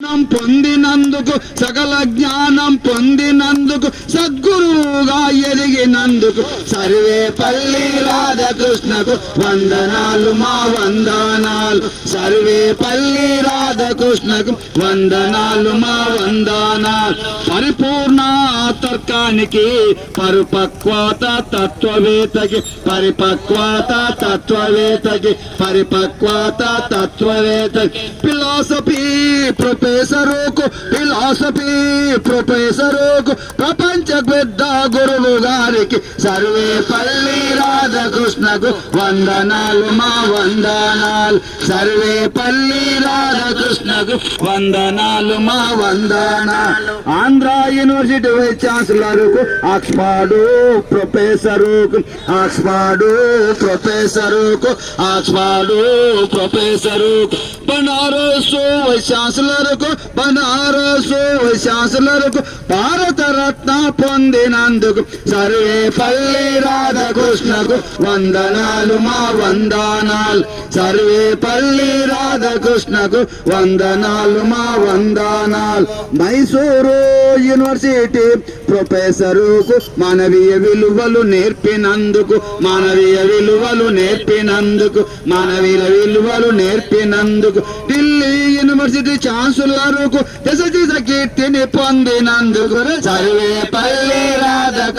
జ్ఞానం పొందినందుకు సకల జ్ఞానం పొందినందుకు సద్గురువుగా ఎదిగినందుకు సర్వే పల్లి రాధకృష్ణకు వందనాలు మా వందనాలు. సర్వే పల్లి రాధకృష్ణకు వందనాలు మా వందనాలు. పరిపూర్ణ తర్కానికి పరిపక్వత తత్వవేత్తకి పరిపక్వత తత్వవేత్తకి పరిపక్వత తత్వవేత్తకి. ఫిలాసఫీ ప్రొఫెసరుకు ఫిలాసఫీ ప్రొఫెసరుకు ప్రపంచ పెద్ద గురువు గారికి సర్వేపల్లి రాధాకృష్ణకు వందనాలు మా వందనాలు. సర్వేపల్లి రాధాకృష్ణకు వందనాలు మా వందనాలు. ఆంధ్ర యూనివర్సిటీ వైస్ ఛాన్సలర్కు ఆక్స్ఫర్డు ప్రొఫెసరుకు ఆక్స్ఫర్డు ప్రొఫెసరుకు ఆక్స్ఫర్డు ప్రొఫెసరుకు. బనారస్ వైస్ ఛాన్సలర్కు బనారస్ భారత రత్న పొందినందుకు సర్వే పల్లి రాధాకృష్ణకు వందనాలు మా వందనాలు. సర్వే పల్లి రాధాకృష్ణకు వందనాలు మా వంద మైసూరు యూనివర్సిటీ. ప్రొఫెసరుకు మానవీయ విలువలు నేర్పినందుకు మానవీయ విలువలు నేర్పినందుకు మానవీయ విలువలు నేర్పినందుకు ఢిల్లీ యూనివర్సిటీ ఛాన్సలర్కు దశ దిశ కీర్తిని పొందినందుకు సర్వే పల్లి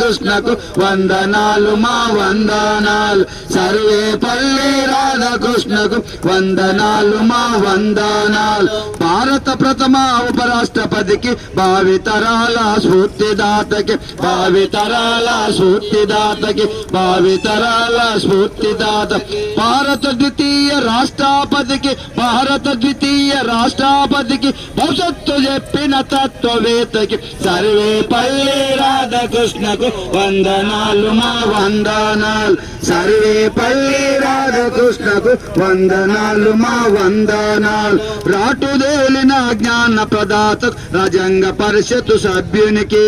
కృష్ణకు వందనాలు మా వందనాలు. సర్వే పల్లె రాధాకృష్ణకు వందనాలు మా వందనాలు. భారత ప్రథమ ఉపరాష్ట్రపతికి భావితరాల స్ఫూర్తిదాతకి భావితరాల స్ఫూర్తిదాతకి భావితరాల స్ఫూర్తిదాత. భారత ద్వితీయ రాష్ట్రపతికి భారత ద్వితీయ రాష్ట్రపతికి భవిష్యత్తు చెప్పిన తత్వవేత్తకి సర్వే పల్లె రాధాకృష్ణకు వందనాలు మా వందనాలు. సర్వే పల్లి రాధకృష్ణకు వందనాలు మా వందనాలు. రాటుదేలిన జ్ఞాన ప్రదాత రాజ్యాంగ పరిషత్తు సభ్యునికి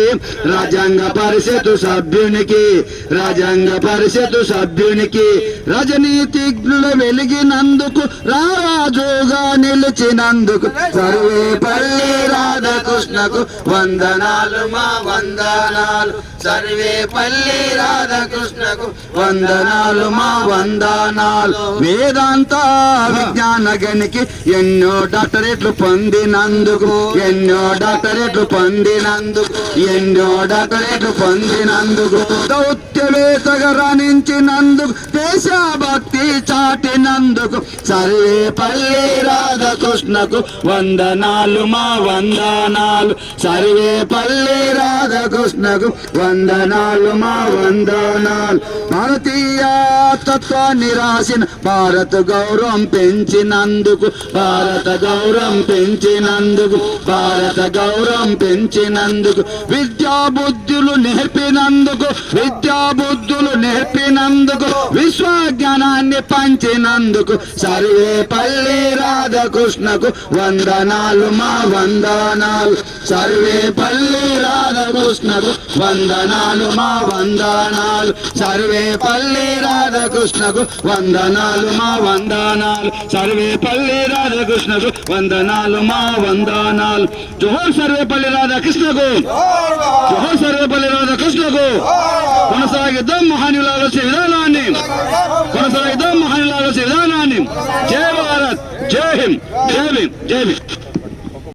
రాజ్యాంగ పరిషత్తు సభ్యునికి రాజ్యాంగ పరిషత్తు సభ్యునికి రజనీతిజ్ఞుల వెలిగినందుకు రారాజుగా నిలిచినందుకు సర్వే పల్లి రాధకు వందనాలు మా వందనాలు. సర్వే పల్లి రాధకృష్ణకు వందనాలు మా వందనాలు. వేదాంత విజ్ఞాన గనికి ఎన్నో డాక్టరేట్లు పొందినందుకు ఎన్నో డాక్టరేట్లు పొందినందుకు ఎన్నో డాక్టరేట్లు పొందినందుకు. దౌత్యవేత్తగా రాణించినందుకు దేశభక్తి చాటినందుకు సర్వే పల్లి రాధకృష్ణకు వందనాలు మా వందనాలు. సర్వే పల్లి రాధాకృష్ణకు వందనాలు మా వందనాలు. మారుతీయా తత్వాన్ని నిరాశిన భారత గౌరవం పెంచినందుకు భారత గౌరవం పెంచినందుకు భారత గౌరవం పెంచినందుకు విద్యా బుద్ధులు నేర్పినందుకు విద్యా బుద్ధులు నేర్పినందుకు విశ్వ జ్ఞానాన్ని పంచినందుకు సర్వే పల్లి వందనాలు మా వందనాలు. సర్వే పల్లి వందనాలు మా వందనాలు. సర్వే పల్లి రాధాకృష్ణకు వందనాలు మా వందనాలు. సర్వే పల్లి రాధాకృష్ణకు వందనాలు మా వందనాలు. జోహర్ సర్వేపల్లి రాధాకృష్ణకు. జోహర్ సర్వేపల్లి రాధాకృష్ణకు. కొనసాగిద్దాం మహానుల ఆలోచన విధానాన్ని. కొనసాగిద్దాం మహానుల ఆలోచన విధానాన్ని. జై భారత్. జై హింద్. జై భీమ్. జై భీమ్.